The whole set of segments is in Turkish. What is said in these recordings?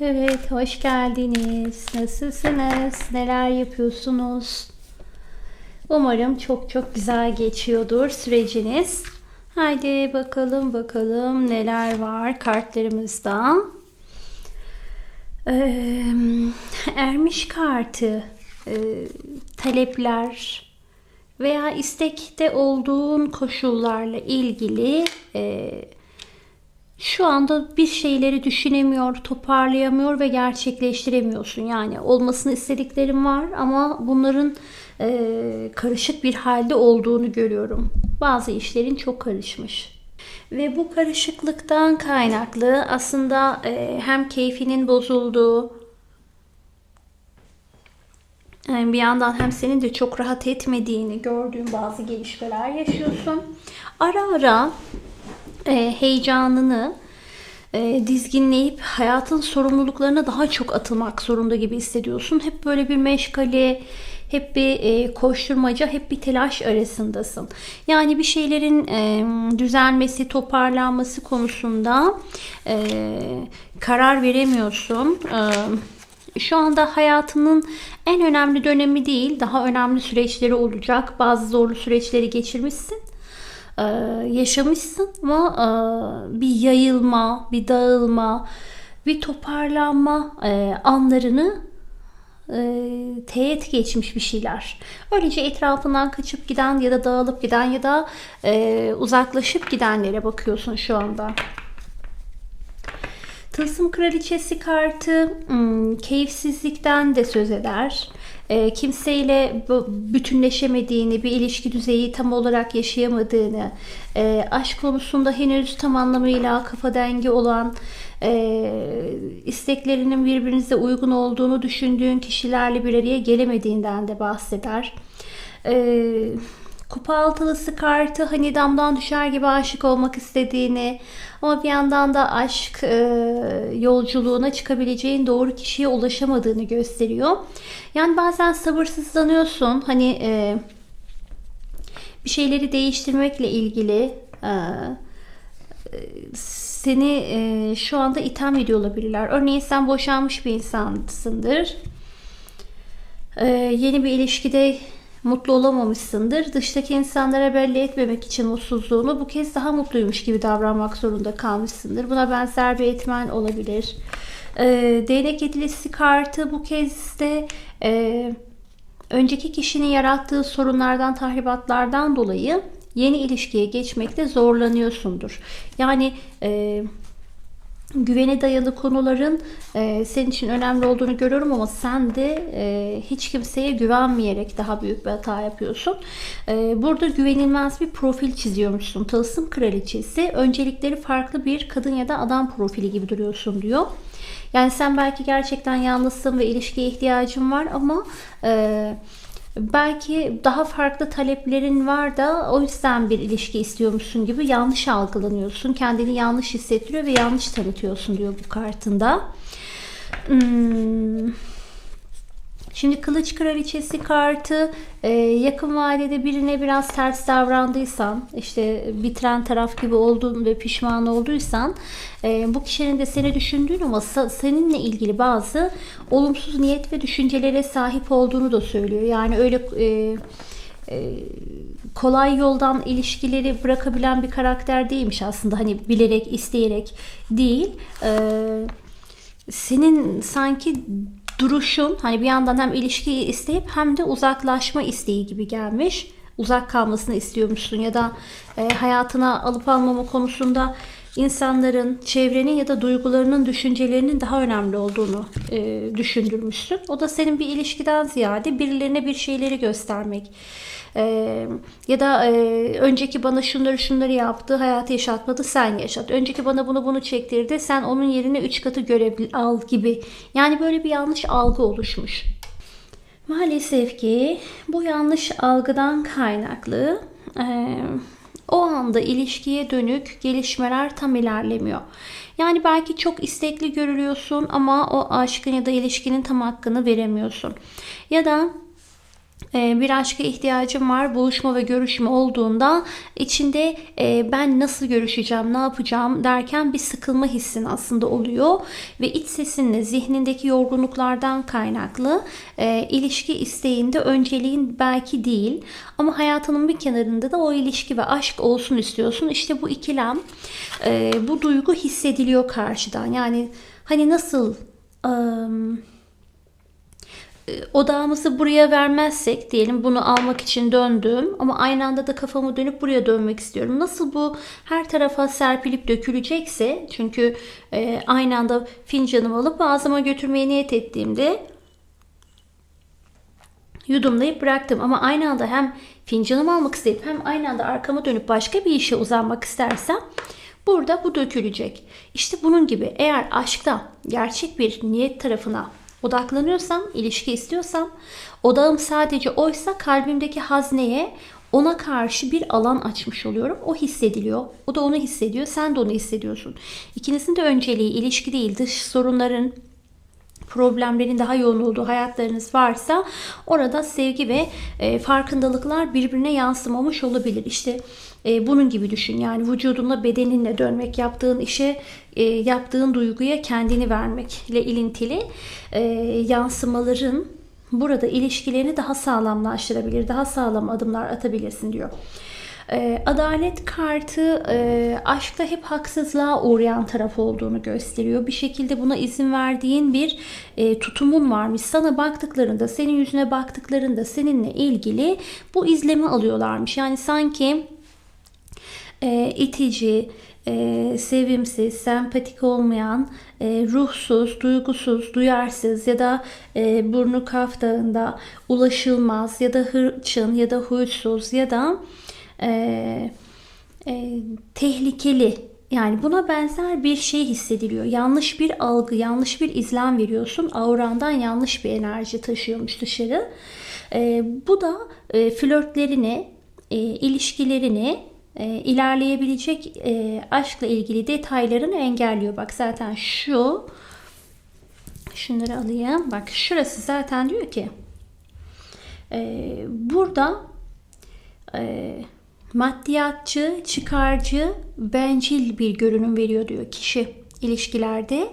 Evet, hoş geldiniz. Nasılsınız? Neler yapıyorsunuz? Umarım çok çok güzel geçiyordur süreciniz. Haydi bakalım bakalım neler var kartlarımızda. Ee, ermiş kartı, e, talepler veya istekte olduğun koşullarla ilgili e, şu anda bir şeyleri düşünemiyor, toparlayamıyor ve gerçekleştiremiyorsun. Yani olmasını istediklerim var ama bunların e, karışık bir halde olduğunu görüyorum. Bazı işlerin çok karışmış. Ve bu karışıklıktan kaynaklı aslında e, hem keyfinin bozulduğu, yani bir yandan hem senin de çok rahat etmediğini gördüğün bazı gelişmeler yaşıyorsun. Ara ara e, heyecanını e, dizginleyip hayatın sorumluluklarına daha çok atılmak zorunda gibi hissediyorsun. Hep böyle bir meşgale, hep bir e, koşturmaca, hep bir telaş arasındasın. Yani bir şeylerin e, düzelmesi, toparlanması konusunda e, karar veremiyorsun. E, şu anda hayatının en önemli dönemi değil, daha önemli süreçleri olacak. Bazı zorlu süreçleri geçirmişsin e, yaşamışsın ama e, bir yayılma, bir dağılma, bir toparlanma e, anlarını e, teğet geçmiş bir şeyler. Öylece etrafından kaçıp giden ya da dağılıp giden ya da e, uzaklaşıp gidenlere bakıyorsun şu anda. Tılsım Kraliçesi kartı hmm, keyifsizlikten de söz eder. E, kimseyle bütünleşemediğini, bir ilişki düzeyi tam olarak yaşayamadığını, e, aşk konusunda henüz tam anlamıyla kafa dengi olan, e, isteklerinin birbirinize uygun olduğunu düşündüğün kişilerle bir araya gelemediğinden de bahseder. Evet Kupa altılısı kartı hani damdan düşer gibi aşık olmak istediğini ama bir yandan da aşk e, yolculuğuna çıkabileceğin doğru kişiye ulaşamadığını gösteriyor. Yani bazen sabırsızlanıyorsun. Hani e, bir şeyleri değiştirmekle ilgili e, seni e, şu anda itham ediyor olabilirler. Örneğin sen boşanmış bir insansındır. E, yeni bir ilişkide mutlu olamamışsındır. Dıştaki insanlara belli etmemek için mutsuzluğunu bu kez daha mutluymuş gibi davranmak zorunda kalmışsındır. Buna benzer bir etmen olabilir. E, değnek edilisi kartı bu kez de e, önceki kişinin yarattığı sorunlardan, tahribatlardan dolayı yeni ilişkiye geçmekte zorlanıyorsundur. Yani e, güvene dayalı konuların e, senin için önemli olduğunu görüyorum ama sen de e, hiç kimseye güvenmeyerek daha büyük bir hata yapıyorsun. E, burada güvenilmez bir profil çiziyormuşsun. Tılsım kraliçesi öncelikleri farklı bir kadın ya da adam profili gibi duruyorsun diyor. Yani sen belki gerçekten yalnızsın ve ilişkiye ihtiyacın var ama e, belki daha farklı taleplerin var da o yüzden bir ilişki istiyormuşsun gibi yanlış algılanıyorsun. Kendini yanlış hissettiriyor ve yanlış tanıtıyorsun diyor bu kartında. Hmm. Şimdi kılıç kraliçesi kartı e, yakın vadede birine biraz ters davrandıysan işte bitiren taraf gibi oldun ve pişman olduysan e, bu kişinin de seni düşündüğün ama seninle ilgili bazı olumsuz niyet ve düşüncelere sahip olduğunu da söylüyor. Yani öyle e, kolay yoldan ilişkileri bırakabilen bir karakter değilmiş aslında. Hani bilerek, isteyerek değil. Senin sanki duruşun hani bir yandan hem ilişkiyi isteyip hem de uzaklaşma isteği gibi gelmiş. Uzak kalmasını istiyormuşsun ya da e, hayatına alıp almama konusunda insanların, çevrenin ya da duygularının, düşüncelerinin daha önemli olduğunu e, düşündürmüşsün. O da senin bir ilişkiden ziyade birilerine bir şeyleri göstermek. E, ya da e, önceki bana şunları şunları yaptı, hayatı yaşatmadı, sen yaşat. Önceki bana bunu bunu çektirdi, sen onun yerine üç katı görev al gibi. Yani böyle bir yanlış algı oluşmuş. Maalesef ki bu yanlış algıdan kaynaklı e, o anda ilişkiye dönük gelişmeler tam ilerlemiyor. Yani belki çok istekli görülüyorsun ama o aşkın ya da ilişkinin tam hakkını veremiyorsun. Ya da bir aşka ihtiyacım var. Buluşma ve görüşme olduğunda içinde e, ben nasıl görüşeceğim, ne yapacağım derken bir sıkılma hissin aslında oluyor. Ve iç sesinle zihnindeki yorgunluklardan kaynaklı e, ilişki isteğinde önceliğin belki değil. Ama hayatının bir kenarında da o ilişki ve aşk olsun istiyorsun. İşte bu ikilem, bu duygu hissediliyor karşıdan. Yani hani nasıl... Um, odağımızı buraya vermezsek diyelim bunu almak için döndüm ama aynı anda da kafamı dönüp buraya dönmek istiyorum. Nasıl bu her tarafa serpilip dökülecekse çünkü e, aynı anda fincanımı alıp ağzıma götürmeye niyet ettiğimde yudumlayıp bıraktım ama aynı anda hem fincanımı almak isteyip hem aynı anda arkama dönüp başka bir işe uzanmak istersem burada bu dökülecek. İşte bunun gibi eğer aşkta gerçek bir niyet tarafına odaklanıyorsam, ilişki istiyorsam, odağım sadece oysa kalbimdeki hazneye ona karşı bir alan açmış oluyorum. O hissediliyor. O da onu hissediyor. Sen de onu hissediyorsun. İkinizin de önceliği ilişki değil, dış sorunların, problemlerin daha yoğun olduğu hayatlarınız varsa orada sevgi ve e, farkındalıklar birbirine yansımamış olabilir. İşte e, bunun gibi düşün. Yani vücudunla bedeninle dönmek, yaptığın işe, e, yaptığın duyguya kendini vermekle ilintili e, yansımaların burada ilişkilerini daha sağlamlaştırabilir, daha sağlam adımlar atabilirsin diyor. E, adalet kartı e, aşkta hep haksızlığa uğrayan taraf olduğunu gösteriyor. Bir şekilde buna izin verdiğin bir e, tutumun varmış. Sana baktıklarında, senin yüzüne baktıklarında seninle ilgili bu izlemi alıyorlarmış. Yani sanki e, itici, sevimsiz, sempatik olmayan, ruhsuz, duygusuz, duyarsız ya da burnu kaftağında ulaşılmaz ya da hırçın ya da huysuz ya da e, e, tehlikeli yani buna benzer bir şey hissediliyor. Yanlış bir algı, yanlış bir izlen veriyorsun. Aurandan yanlış bir enerji taşıyormuş dışarı. E, bu da e, flörtlerini, e, ilişkilerini e, ilerleyebilecek e, aşkla ilgili detaylarını engelliyor. Bak zaten şu şunları alayım. Bak şurası zaten diyor ki e, burada e, maddiyatçı, çıkarcı, bencil bir görünüm veriyor diyor kişi ilişkilerde.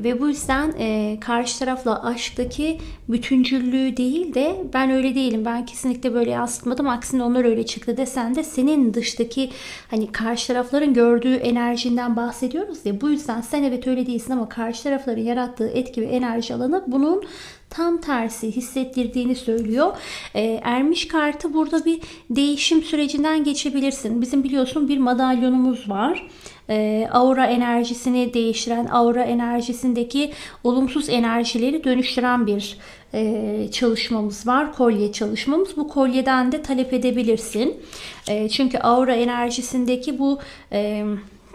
Ve bu yüzden e, karşı tarafla aşktaki bütüncüllüğü değil de ben öyle değilim ben kesinlikle böyle yansıtmadım aksine onlar öyle çıktı desen de senin dıştaki hani karşı tarafların gördüğü enerjinden bahsediyoruz ya bu yüzden sen evet öyle değilsin ama karşı tarafların yarattığı etki ve enerji alanı bunun tam tersi hissettirdiğini söylüyor. E, ermiş kartı burada bir değişim sürecinden geçebilirsin. Bizim biliyorsun bir madalyonumuz var e, aura enerjisini değiştiren, aura enerjisindeki olumsuz enerjileri dönüştüren bir e, çalışmamız var. Kolye çalışmamız. Bu kolyeden de talep edebilirsin. E, çünkü aura enerjisindeki bu e,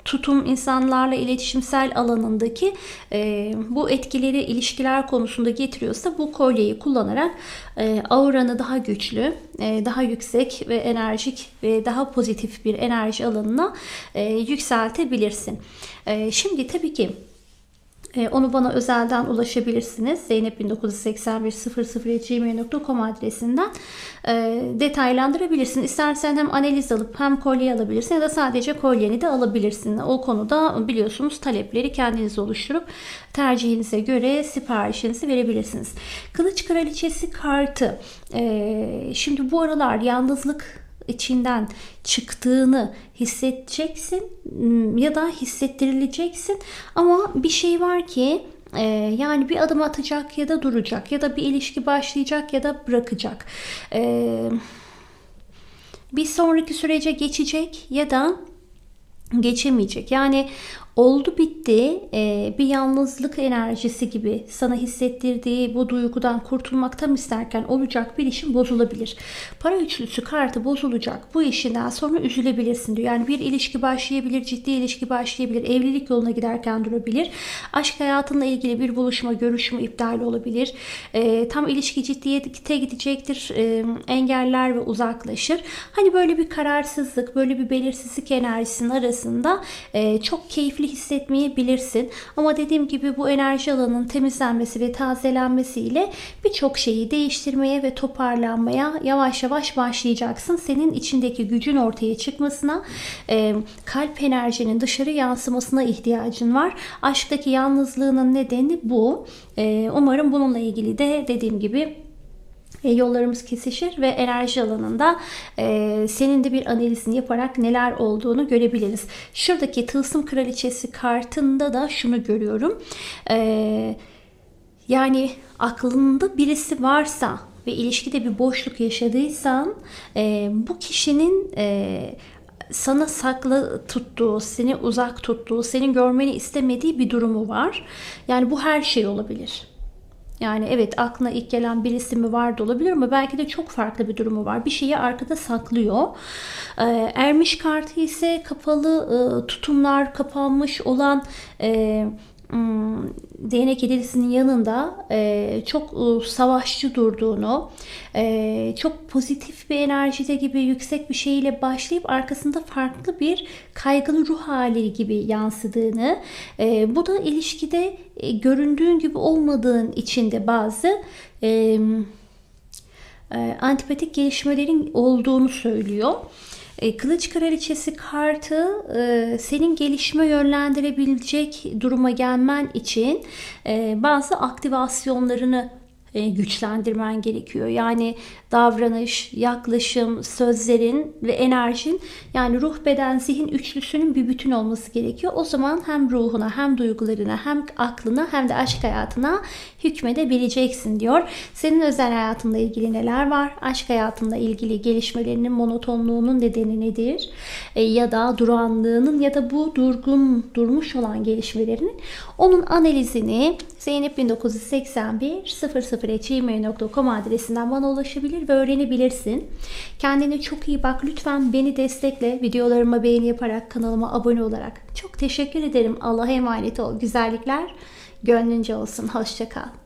tutum insanlarla iletişimsel alanındaki e, bu etkileri ilişkiler konusunda getiriyorsa bu kolyeyi kullanarak e, auranı daha güçlü, e, daha yüksek ve enerjik ve daha pozitif bir enerji alanına e, yükseltebilirsin. E, şimdi tabii ki onu bana özelden ulaşabilirsiniz. zeynep198100gmail.com adresinden e, detaylandırabilirsin. İstersen hem analiz alıp hem kolye alabilirsin ya da sadece kolyeni de alabilirsin. O konuda biliyorsunuz talepleri kendiniz oluşturup tercihinize göre siparişinizi verebilirsiniz. Kılıç Kraliçesi kartı. E, şimdi bu aralar yalnızlık içinden çıktığını hissedeceksin hmm, ya da hissettirileceksin. Ama bir şey var ki e, yani bir adım atacak ya da duracak ya da bir ilişki başlayacak ya da bırakacak. E, bir sonraki sürece geçecek ya da geçemeyecek. Yani oldu bitti e, bir yalnızlık enerjisi gibi sana hissettirdiği bu duygudan kurtulmak tam isterken olacak bir işin bozulabilir. Para üçlüsü kartı bozulacak. Bu işinden sonra üzülebilirsin diyor. Yani bir ilişki başlayabilir, ciddi ilişki başlayabilir, evlilik yoluna giderken durabilir. Aşk hayatınla ilgili bir buluşma, görüşme iptal olabilir. E, tam ilişki ciddiyete gidecektir. E, engeller ve uzaklaşır. Hani böyle bir kararsızlık, böyle bir belirsizlik enerjisinin arasında e, çok keyifli keyifli hissetmeyebilirsin. Ama dediğim gibi bu enerji alanının temizlenmesi ve tazelenmesiyle birçok şeyi değiştirmeye ve toparlanmaya yavaş yavaş başlayacaksın. Senin içindeki gücün ortaya çıkmasına, e, kalp enerjinin dışarı yansımasına ihtiyacın var. Aşktaki yalnızlığının nedeni bu. E, umarım bununla ilgili de dediğim gibi yollarımız kesişir ve enerji alanında e, senin de bir analizini yaparak neler olduğunu görebiliriz. Şuradaki tılsım kraliçesi kartında da şunu görüyorum. E, yani aklında birisi varsa ve ilişkide bir boşluk yaşadıysan e, bu kişinin e, sana saklı tuttuğu, seni uzak tuttuğu, senin görmeni istemediği bir durumu var. Yani bu her şey olabilir. Yani evet aklına ilk gelen birisi mi vardı olabilir ama belki de çok farklı bir durumu var. Bir şeyi arkada saklıyor. Ee, ermiş kartı ise kapalı e, tutumlar, kapanmış olan e, değnek yedilisinin yanında e, çok e, savaşçı durduğunu, e, çok pozitif bir enerjide gibi yüksek bir şeyle başlayıp arkasında farklı bir kaygılı ruh hali gibi yansıdığını, e, bu da ilişkide e, göründüğün gibi olmadığın içinde bazı e, e, antipatik gelişmelerin olduğunu söylüyor. E, Kılıç Kraliçesi kartı e, senin gelişme yönlendirebilecek duruma gelmen için e, bazı aktivasyonlarını e, güçlendirmen gerekiyor. Yani davranış, yaklaşım, sözlerin ve enerjin yani ruh, beden, zihin üçlüsünün bir bütün olması gerekiyor. O zaman hem ruhuna hem duygularına hem aklına hem de aşk hayatına hükmedebileceksin diyor. Senin özel hayatınla ilgili neler var? Aşk hayatınla ilgili gelişmelerinin monotonluğunun nedeni nedir? E, ya da duranlığının ya da bu durgun durmuş olan gelişmelerinin onun analizini Zeynep 1981 00gmail.com adresinden bana ulaşabilir ve öğrenebilirsin. Kendine çok iyi bak. Lütfen beni destekle. Videolarıma beğeni yaparak kanalıma abone olarak. Çok teşekkür ederim. Allah'a emanet ol. Güzellikler gönlünce olsun. Hoşçakal.